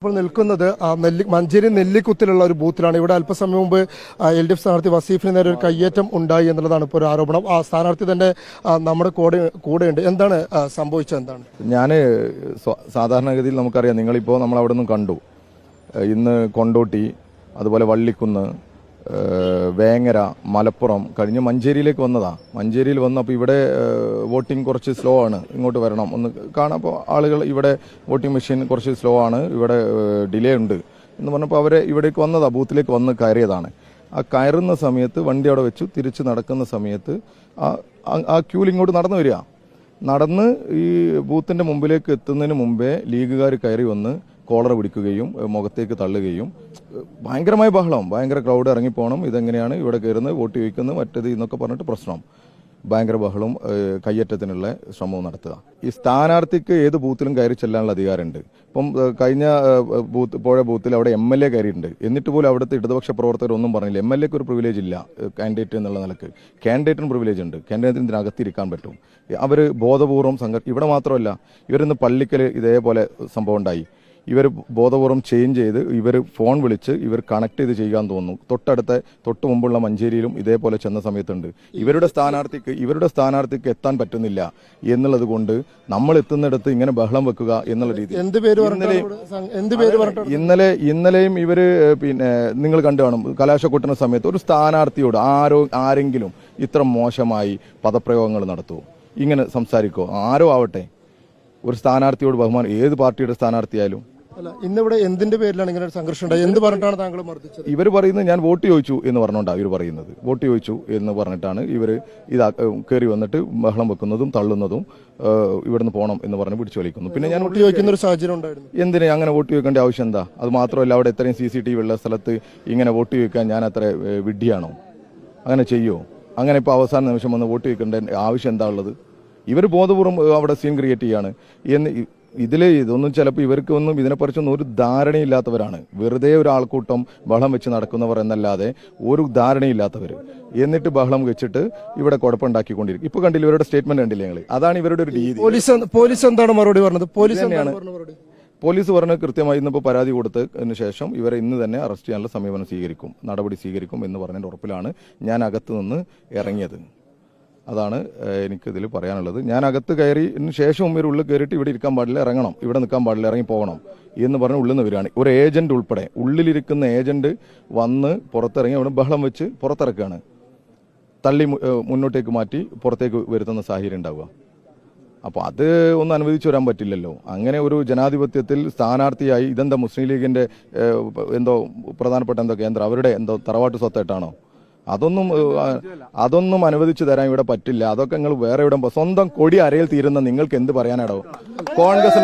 ഇപ്പോൾ നിൽക്കുന്നത് നെല്ലി മഞ്ചേരി നെല്ലിക്കുത്തിലുള്ള ഒരു ബൂത്തിലാണ്. ഇവിടെ അല്പസമയം മുമ്പ് എൽ ഡി എഫ് സ്ഥാനാർത്ഥി വസീഫിന് നേരെ ഒരു കയ്യേറ്റം ഉണ്ടായി എന്നുള്ളതാണ് ഇപ്പോൾ ഒരു ആരോപണം. ആ സ്ഥാനാർത്ഥി തന്നെ നമ്മുടെ കൂടെ കൂടെയുണ്ട്. എന്താണ് സംഭവിച്ചത് എന്താണ്? ഞാൻ സാധാരണഗതിയിൽ നമുക്കറിയാം നിങ്ങളിപ്പോൾ നമ്മൾ അവിടെ നിന്നും കണ്ടു ഇന്ന് കൊണ്ടോട്ടി അതുപോലെ വള്ളിക്കുന്ന് വേങ്ങര മലപ്പുറം കഴിഞ്ഞ് മഞ്ചേരിയിലേക്ക് വന്നതാ. മഞ്ചേരിയിൽ വന്നപ്പോൾ ഇവിടെ വോട്ടിംഗ് കുറച്ച് സ്ലോ ആണ്. ഇങ്ങോട്ട് വരണം. ഒന്ന് കാണാം അപ്പോൾ ആളുകൾ ഇവിടെ വോട്ടിംഗ് മെഷീൻ കുറച്ച് സ്ലോ ആണ്. ഇവിടെ ഡിലേ ഉണ്ട്. എന്ന് പറഞ്ഞപ്പോൾ അവരെ ഇവിടേക്ക് വന്നതാ. ബൂത്തിലേക്ക് വന്ന് കയറിയതാണ്. ആ കയറുന്ന സമയത്ത് വണ്ടി അവിടെ വെച്ചു. തിരിച്ച് നടക്കുന്ന സമയത്ത് ആ- ആ ക്യൂൽ ഇങ്ങോട്ട് നടന്നു വരിക. നടന്ന് ഈ ബൂത്തിന്റെ മുമ്പിലേക്ക് എത്തുന്നതിന് മുമ്പേ ലീഗുകാർ കയറി വന്ന് കോളർ പിടിക്കുകയും മുഖത്തേക്ക് തള്ളുകയും. ഭയങ്കരമായ ബഹളം. ഭയങ്കര ക്രൗഡ് ഇറങ്ങിപ്പോകണം ഇതെങ്ങനെയാണ് ഇവിടെ കയറുന്നത്? വോട്ട് ചോദിക്കുന്നത് മറ്റേത് എന്നൊക്കെ പറഞ്ഞിട്ട് പ്രശ്നം. ഭയങ്കര ബഹളവും ഏഹ് കയ്യേറ്റത്തിനുള്ള ശ്രമവും നടത്തുക. ഈ സ്ഥാനാർത്ഥിക്ക് ഏത് ബൂത്തിലും കയറി ചെല്ലാനുള്ള അധികാരമുണ്ട്. ഇപ്പം കഴിഞ്ഞ ബൂത്ത് പോയ ബൂത്തിൽ അവിടെ എം എൽ എ കയറിയിട്ടുണ്ട്. എന്നിട്ട് പോലും അവിടുത്തെ ഇടതുപക്ഷ പ്രവർത്തകർ ഒന്നും പറഞ്ഞില്ല. എം എൽ എക്ക് ഒരു പ്രിവിലേജ് ഇല്ല കാൻഡിഡേറ്റ് എന്നുള്ള നിലയ്ക്ക്. കാൻഡിഡേറ്റിന് പ്രിവിലേജ് ഉണ്ട്. കാൻഡിഡേറ്റിന് ഇതിനകത്തിരിക്കാൻ പറ്റും. അവർ ബോധപൂർവം സംഘ ഇവിടെ മാത്രമല്ല ഇവരിന്ന് പള്ളിക്കൽ ഇതേപോലെ സംഭവം ഉണ്ടായി. ഇവർ ബോധപൂർവം ചേഞ്ച് ചെയ്ത് ഇവർ ഫോൺ വിളിച്ച് ഇവർ കണക്ട് ചെയ്ത് ചെയ്യാൻ തോന്നുന്നു. തൊട്ടടുത്ത തൊട്ട് മുമ്പുള്ള മഞ്ചേരിയിലും ഇതേപോലെ ചെന്ന സമയത്തുണ്ട്. ഇവരുടെ സ്ഥാനാർത്ഥിക്ക് ഇവരുടെ സ്ഥാനാർത്ഥിക്ക് എത്താൻ പറ്റുന്നില്ല എന്നുള്ളത് കൊണ്ട് നമ്മൾ എത്തുന്നിടത്ത് ഇങ്ങനെ ബഹളം വെക്കുക എന്നുള്ള രീതി. ഇന്നലെ ഇന്നലെയും ഇവർ പിന്നെ നിങ്ങൾ കണ്ടു കാണും കലാശക്കൊട്ടുന്ന സമയത്ത് ഒരു സ്ഥാനാർത്ഥിയോട് ആരോ ആരെങ്കിലും ഇത്ര മോശമായി പദപ്രയോഗങ്ങൾ നടത്തുമോ ഇങ്ങനെ സംസാരിക്കോ ആരോ ആവട്ടെ. ഒരു സ്ഥാനാർത്ഥിയോട് ബഹുമാനം ഏത് പാർട്ടിയുടെ സ്ഥാനാർത്ഥിയായാലും. അല്ല ഇന്നിവിടെ എന്തിന്റെ പേരിലാണ് ഇങ്ങനെ ഒരു സംഘർഷം എന്ത് പറഞ്ഞിട്ടാണ് താങ്കൾ മർദ്ദിച്ചത്? ഇവർ പറയുന്നത് ഞാൻ വോട്ട് ചോദിച്ചു എന്ന് പറഞ്ഞുകൊണ്ടാണ് ഇവർ പറയുന്നത്. വോട്ട് ചോദിച്ചു എന്ന് പറഞ്ഞിട്ടാണ് ഇവർ ഇതാ കയറി വന്നിട്ട് ബഹളം വെക്കുന്നതും തള്ളുന്നതും ഇവിടുന്ന് പോകണം എന്ന് പറഞ്ഞ് പിടിച്ചു വലിക്കുന്നു പിന്നെ ഞാൻ വോട്ട് ചോദിക്കുന്ന ഒരു സാഹചര്യം ഉണ്ടായിരുന്നു. എന്തിനാ അങ്ങനെ വോട്ട് ചോദിക്കേണ്ട ആവശ്യം എന്താ? അത് മാത്രമല്ല അവിടെ ഇത്രയും സി സി ടി വി ഉള്ള സ്ഥലത്ത് ഇങ്ങനെ വോട്ട് ചോദിക്കാൻ ഞാൻ അത്ര വിഡ്ഢിയാണോ? അങ്ങനെ ചെയ്യോ? അങ്ങനെ ഇപ്പോൾ അവസാന നിമിഷം വന്ന് വോട്ട് ചോദിക്കേണ്ട ആവശ്യം എന്താ ഉള്ളത്? ഇവർ ബോധപൂർവം അവിടെ സീൻ ക്രിയേറ്റ് ചെയ്യാണ്. എന്ന് ഇതിൽ ഇതൊന്നും ചിലപ്പോൾ ഇവർക്ക് ഒന്നും ഇതിനെക്കുറിച്ചൊന്നും ഒരു ധാരണയില്ലാത്തവരാണ്. വെറുതെ ഒരാൾക്കൂട്ടം ബഹളം വെച്ച് നടക്കുന്നവർ എന്നല്ലാതെ ഒരു ധാരണയില്ലാത്തവർ എന്നിട്ട് ബഹളം വെച്ചിട്ട് ഇവിടെ കുഴപ്പമുണ്ടാക്കിക്കൊണ്ടിരിക്കും ഇപ്പൊ കണ്ടില്ല ഇവരുടെ സ്റ്റേറ്റ്മെന്റ് കണ്ടില്ലേ ഞങ്ങൾ അതാണ് ഇവരുടെ ഒരു രീതി. പോലീസ് പോലീസ് എന്താണ് മറുപടി പറഞ്ഞത്? പോലീസ് എന്താണ് പോലീസ് പറഞ്ഞ് കൃത്യമായി ഇന്നിപ്പോൾ പരാതി കൊടുത്തതിന് ശേഷം ഇവരെ ഇന്ന് തന്നെ അറസ്റ്റ് ചെയ്യാനുള്ള സമീപനം സ്വീകരിക്കും. നടപടി സ്വീകരിക്കും എന്ന് പറഞ്ഞതിന്റെ ഉറപ്പിലാണ് ഞാൻ അകത്ത് നിന്ന് ഇറങ്ങിയത്. അതാണ് എനിക്കിതിൽ പറയാനുള്ളത്. ഞാൻ അകത്ത് കയറി ശേഷം ഇവർ ഉള്ളിൽ കയറിയിട്ട് ഇവിടെ ഇരിക്കാൻ പാടില്ല ഇറങ്ങണം. ഇവിടെ നിൽക്കാൻ പാടില്ല ഇറങ്ങി പോകണം എന്ന് പറഞ്ഞ് ഉള്ളിൽ നിന്ന് വരികയാണ്. ഒരു ഏജന്റ് ഉൾപ്പെടെ ഉള്ളിലിരിക്കുന്ന ഏജന്റ് വന്ന് പുറത്തിറങ്ങി അവിടെ ബഹളം വെച്ച് പുറത്തിറക്കുകയാണ്. തള്ളി മുന്നോട്ടേക്ക് മാറ്റി പുറത്തേക്ക് വരുത്തുന്ന സാഹചര്യം ഉണ്ടാവുക. അപ്പോൾ അത് ഒന്നും അനുവദിച്ചു വരാൻ പറ്റില്ലല്ലോ. അങ്ങനെ ഒരു ജനാധിപത്യത്തിൽ സ്ഥാനാർത്ഥിയായി ഇതെന്താ മുസ്ലിം ലീഗിന്റെ എന്തോ പ്രധാനപ്പെട്ട എന്തോ കേന്ദ്രം അവരുടെ എന്തോ തറവാട്ട് സ്വത്തായിട്ടാണോ? അതൊന്നും അതൊന്നും അനുവദിച്ചു തരാൻ ഇവിടെ പറ്റില്ല. അതൊക്കെ നിങ്ങൾ വേറെ ഇവിടെ സ്വന്തം കൊടി അരയിൽ തീരുന്ന നിങ്ങൾക്ക് എന്ത് പറയാനാടോ? കോൺഗ്രസ്